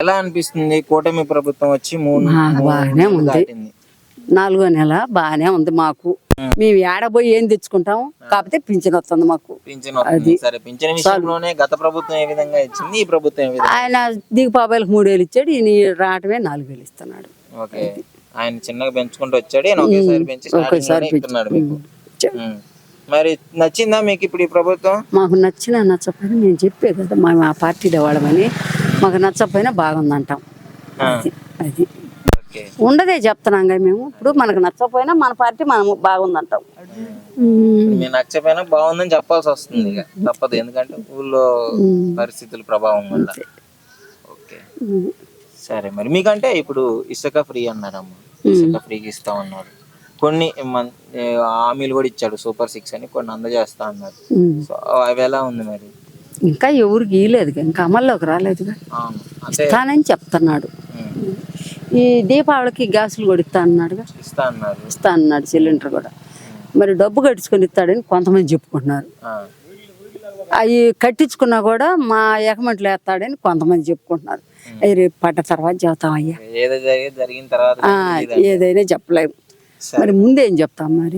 ఎలా అనిపిస్తుంది? కూటమి ప్రభుత్వం వచ్చి మూడు బాగానే ఉంది. నాలుగో నెల బాగానే ఉంది మాకు. మేము ఏడబోయి ఏం తెచ్చుకుంటాం? కాకపోతే పింఛన్ వస్తుంది మాకు. విషయంలోనే గత ప్రభుత్వం ఏ విధంగా ఇచ్చింది? ఈ ప్రభుత్వం ఆయన దిగుపాబాయిలకు మూడు వేలు ఇచ్చాడు ఈయన రావటమే నాలుగు వేలు ఇస్తున్నాడు. ఓకే. ఆయన చిన్నగా పెంచుకుంటూ వచ్చాడు ఒకేసారి పెంచి మరి నచ్చిందా మీకు ఇప్పుడు ఈ ప్రభుత్వం? మాకు నచ్చిన నచ్చకపోయినా మేము చెప్పే కదా మేము ఆ పార్టీలో వాళ్ళమని. మాకు నచ్చకపోయినా బాగుందంటాం. అది అది. ఓకే. ఉండదే చెప్తున్నాం కదా మేము. ఇప్పుడు మనకు నచ్చకపోయినా మన పార్టీ మనం బాగుందంటాం. మీరు నచ్చపోయినా బాగుందని చెప్పాల్సి వస్తుంది ఇక. తప్పదు. ఎందుకంటే ఊళ్ళో పరిస్థితుల ప్రభావం వల్ల. ఓకే. సరే మరి. మీకంటే ఇప్పుడు ఇసుక ఫ్రీ అన్నారమ్మ. ఇసుక ఫ్రీకి ఇస్తా ఉన్నారు. కొన్ని హామీలు కూడా ఇచ్చాడు సూపర్ సిక్స్ అని కొన్ని అందజేస్తా అన్నారు. సో అవి ఎలా ఉంది మరి? ఇంకా ఎవరికి ఇయలేదుగా ఇంకా అమల్లోకి అంటే ఇస్తానని చెప్తున్నాడు. ఈ దీపావళికి గ్యాసులు కూడా ఇస్తా అన్నాడుగా. ఇస్తా అన్నారు ఇస్తా అన్నాడు సిలిండర్ కూడా. మరి డబ్బు కట్టించుకొని ఇస్తాడని కొంతమంది చెప్పుకుంటున్నారు. అవి కట్టించుకున్నా కూడా మా ఎకమంట్లు వేస్తాడని కొంతమంది చెప్పుకుంటున్నారు. అవి రేపు పడ్డ తర్వాత చెబుతాం అయ్యా. ఏదో జరిగి జరిగిన తర్వాత ఆ, ఏదైనా చెప్పలేము. మరి ముందేం చెప్తాం మరి?